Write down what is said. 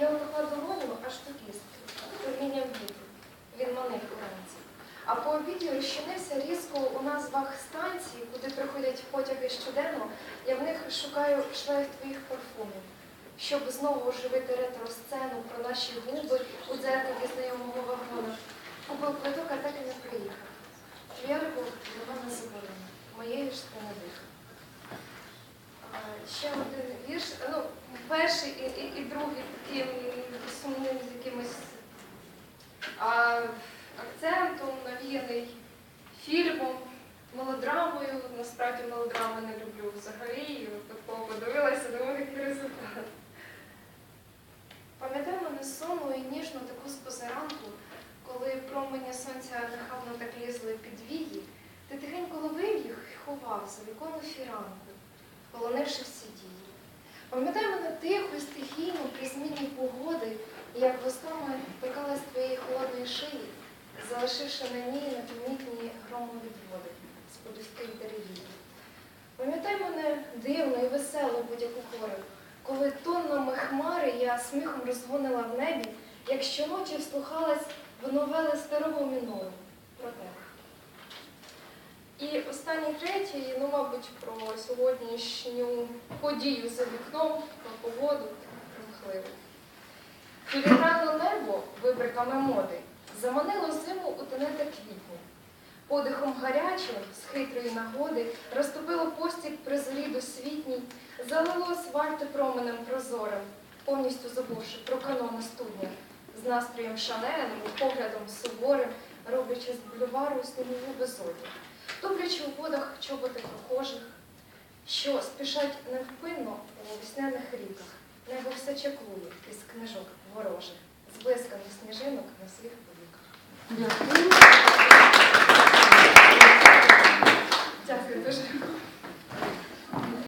Я отакла долоню аж до кістки, промінням вітру. Він манив уранці. А по обіді розчинився різко у назвах станцій, куди приходять потяги щоденно. Я в них шукаю шлейф твоїх парфумів, щоб знову оживити ретро-сцену про наші губи у дзеркалі знайомого вагона. Купив квиток, а так і не приїхав. Твоя любов для мене заборона, моєї ж ти не дих. Ще один вірш. Ну, перший і, і, і другий такі м, сумним з якимось а, акцентом, навіяний фільмом, мелодрамою. Насправді мелодрами не люблю взагалі. І випадково подивилася, думаю, результат. Пам'ятаю мене сонну і ніжну таку з позаранку, коли промені сонця нахабно так лізли під вії, ти тихенько ловив їх і ховав за віконну фіранку, полонивши всі дії. Пам'ятаю тихо стихійно при зміні погоди, як вустами торкалась твоєї холодної шиї, залишивши на ній непомітні громові води з подушки деревії. Пам'ятай мене дивно і весело будь-яку пору, коли тоннами хмари я сміхом розгонила в небі, як щоночі вслухалась в новели старого мінору про тебе. І останній третій, ну, мабуть, про сьогоднішню подію за вікном, про погоду примхливу. Філігранне небо вибриками моди заманило зиму у тенета квітні. Подихом гарячим, з хитрої нагоди, розтопило постіль при зорі досвітній, залило асфальти променем прозорим, повністю забувши про канони студня, з настроєм шанельним, і поглядом суворим, роблячи з бульвару снігову безодню, топлячи у водах чоботи прохожих, що спішать невпинно у весняних ріках, небо все чаклує із книжок ворожих, з блисками сніжинок на всіх повіках. Дякую.